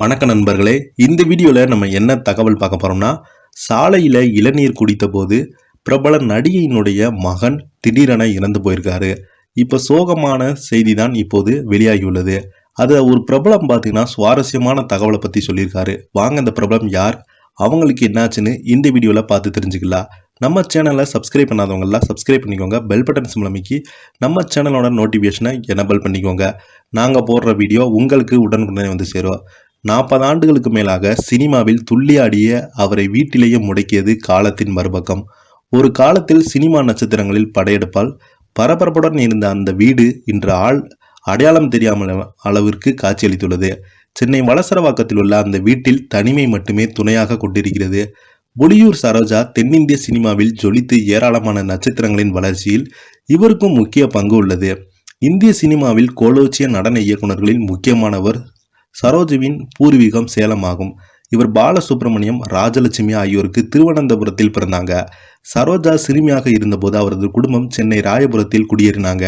வணக்க நண்பர்களே. இந்த வீடியோவில் நம்ம என்ன தகவல் பார்க்க போகிறோம்னா சாலையில் இளநீர் குடித்தபோது பிரபல நடிகையினுடைய மகன் திடீரென இறந்து போயிருக்காரு. இப்போ சோகமான செய்தி தான் இப்போது வெளியாகியுள்ளது. அது ஒரு பிரபலம் பார்த்தீங்கன்னா சுவாரஸ்யமான தகவலை பற்றி சொல்லியிருக்காரு. வாங்க அந்த பிரபலம் யார்? அவங்களுக்கு என்னாச்சுன்னு இந்த வீடியோவில் பார்த்து தெரிஞ்சுக்கலாம். நம்ம சேனலை சப்ஸ்கிரைப் பண்ணாதவங்கெல்லாம் சப்ஸ்கிரைப் பண்ணிக்கோங்க. பெல் பட்டன் சிம்ல நம்ம சேனலோட நோட்டிஃபிகேஷனை எனபிள் பண்ணிக்கோங்க. நாங்கள் போடுற வீடியோ உங்களுக்கு உடனுக்குடனே வந்து சேரும். நாற்பது ஆண்டுகளுக்கு மேலாக சினிமாவில் துள்ளியாடிய அவரை வீட்டிலேயே முடக்கியது காலத்தின் மறுபக்கம். ஒரு காலத்தில் சினிமா நட்சத்திரங்களில் படையெடுப்பால் பரபரப்புடன் இருந்த அந்த வீடு இன்று ஆள் அடையாளம் தெரியாமல் அளவிற்கு காட்சியளித்துள்ளது. சென்னை வளசரவாக்கத்தில் உள்ள அந்த வீட்டில் தனிமை மட்டுமே துணையாக கொண்டிருக்கிறது. புலியூர் சரோஜா தென்னிந்திய சினிமாவில் ஜொலித்து ஏராளமான நட்சத்திரங்களின் வளர்ச்சியில் இவருக்கும் முக்கிய பங்கு உள்ளது. இந்திய சினிமாவில் கோலோச்சிய நடன இயக்குனர்களில் முக்கியமானவர் சரோஜுவின் பூர்வீகம் சேலம் ஆகும் இவர் பாலசுப்ரமணியம் ராஜலட்சுமி ஆகியோருக்கு திருவனந்தபுரத்தில் பிறந்தாங்க. சரோஜா சிறுமியாக இருந்தபோது அவரது குடும்பம் சென்னை ராயபுரத்தில் குடியேறினாங்க.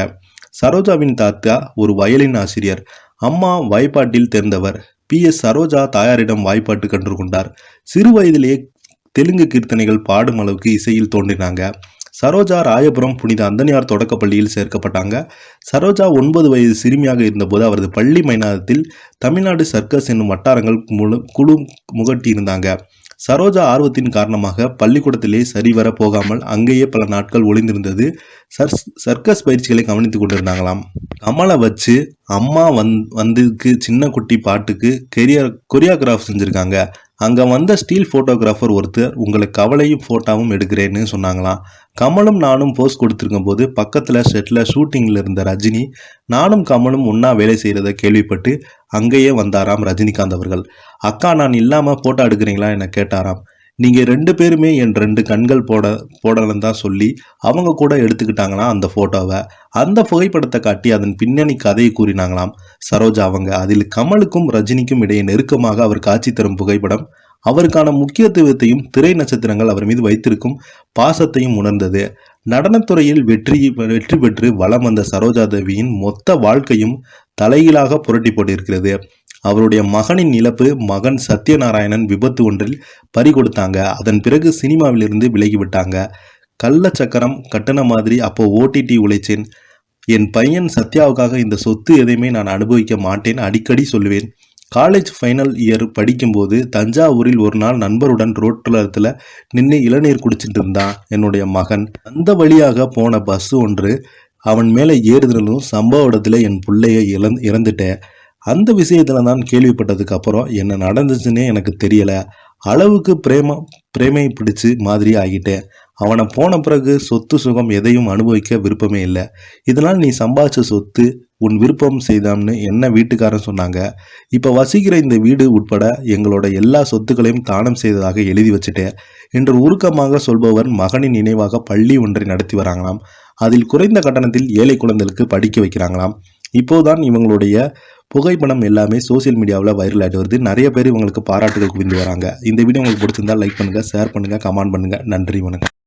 சரோஜாவின் தாத்தா ஒரு வயலின் ஆசிரியர். அம்மா வாய்ப்பாட்டில் தேர்ந்தவர். பி. எஸ். சரோஜா தாயாரிடம் வாய்ப்பாட்டு கற்றுக்கொண்டார். சிறு வயதிலேயே தெலுங்கு கீர்த்தனைகள் பாடும் அளவுக்கு இசையில் தோன்றினாங்க. சரோஜா ராயபுரம் புனித அந்தனியார் தொடக்கப்பள்ளியில் சேர்க்கப்பட்டாங்க. சரோஜா ஒன்பது வயது சிறுமியாக இருந்தபோது அவரது பள்ளி மைதானத்தில் தமிழ்நாடு சர்க்கஸ் என்னும் வட்டாரங்கள் முழு குழு முகட்டியிருந்தாங்க. சரோஜா ஆர்வத்தின் காரணமாக பள்ளிக்கூடத்திலே சரிவர போகாமல் அங்கேயே பல நாட்கள் ஒளிந்திருந்தது. சர் சர்க்கஸ் பயிற்சிகளை கவனித்துக் கொண்டிருந்தாங்களாம். கமலை வச்சு அம்மா வந் வந்ததுக்கு சின்ன குட்டி பாட்டுக்கு கெரியர் கொரியோகிராஃப் செஞ்சுருக்காங்க. அங்கே வந்த ஸ்டீல் ஃபோட்டோகிராஃபர் ஒருத்தர் உங்களுக்கு கவலையும் ஃபோட்டோவும் எடுக்கிறேன்னு சொன்னாங்களாம் கமலும் நானும் போஸ் கொடுத்துருக்கும் போது பக்கத்தில் செட்டில் ஷூட்டிங்கில் இருந்த ரஜினி நானும் கமலும் ஒன்றா வேலை செய்கிறத கேள்விப்பட்டு அங்கேயே வந்தாராம் ரஜினிகாந்த் அவர்கள். அக்கா நான் இல்லாமல் ஃபோட்டோ எடுக்கிறீங்களா? என கேட்டாராம். நீங்கள் ரெண்டு பேருமே என் ரெண்டு கண்கள் போட போடலன்னு தான் சொல்லி அவங்க கூட எடுத்துக்கிட்டாங்களாம் அந்த ஃபோட்டோவை அந்த புகைப்படத்தை காட்டி அதன் பின்னணி கதையை கூறினாங்களாம் சரோஜா அவங்க. அதில் கமலுக்கும் ரஜினிக்கும் இடையே நெருக்கமாக அவர் காட்சி தரும் புகைப்படம் அவருக்கான முக்கியத்துவத்தையும் திரை நட்சத்திரங்கள் அவர் மீது வைத்திருக்கும் பாசத்தையும் உணர்ந்தது. நடனத்துறையில் வெற்றி வெற்றி பெற்று வலம் வந்த சரோஜா தேவியின் மொத்த வாழ்க்கையும் தலைகீழாக புரட்டி போட்டிருக்கிறது. அவருடைய மகனின் இழப்பு மகன் சத்யநாராயணன் விபத்து ஒன்றில் பறி கொடுத்தாங்க அதன் பிறகு சினிமாவிலிருந்து விலகிவிட்டாங்க. கள்ள சக்கரம் கட்டண மாதிரி அப்போ ஓடிடி உழைச்சேன். என் பையன் சத்யாவுக்காக இந்த சொத்து எதையுமே நான் அனுபவிக்க மாட்டேன் அடிக்கடி சொல்லுவேன். காலேஜ் ஃபைனல் இயர் படிக்கும்போது தஞ்சாவூரில் ஒரு நாள் நண்பருடன் ரோட்டுலத்தில் நின்று இளநீர் குடிச்சிட்டு இருந்தான் என்னுடைய மகன். அந்த வழியாக போன பஸ் ஒன்று அவன் மேலே ஏறுதலும் சம்பவ இடத்துல என் பிள்ளைய இழந் இறந்துட்டேன். அந்த விஷயத்துல தான் கேள்விப்பட்டதுக்கு அப்புறம் என்ன நடந்துச்சுன்னே எனக்கு தெரியல. அளவுக்கு பிரேம பிரேமை பிடிச்சு மாதிரி ஆகிட்டேன். அவனை போன பிறகு சொத்து சுகம் எதையும் அனுபவிக்க விருப்பமே இல்லை. இதனால் நீ சம்பாதிச்ச சொத்து உன் விருப்பம் செய்தாம்னு என்ன வீட்டுக்காரன் சொன்னாங்க. இப்போ வசிக்கிற இந்த வீடு உட்பட எங்களோட எல்லா சொத்துக்களையும் தானம் செய்ததாக எழுதி வச்சுட்டேன் என்று உருக்கமாக சொல்பவர் மகனின் நினைவாக பள்ளி ஒன்றை நடத்தி வராங்களாம். அதில் குறைந்த கட்டணத்தில் ஏழை குழந்தைகளுக்கு படிக்க வைக்கிறாங்களாம். இப்போதான் இவங்களுடைய புகைப்படம் எல்லாமே சோசியல் மீடியாவில் வைரல் ஆகிட்டு வருது. நிறைய பேர் இவங்களுக்கு பாராட்டுகள் குவிந்து வராங்க. இந்த வீடியோ உங்களுக்கு பிடிச்சிருந்தா லைக் பண்ணுங்கள் ஷேர் பண்ணுங்கள் கமெண்ட் பண்ணுங்கள் நன்றி வணக்கம்.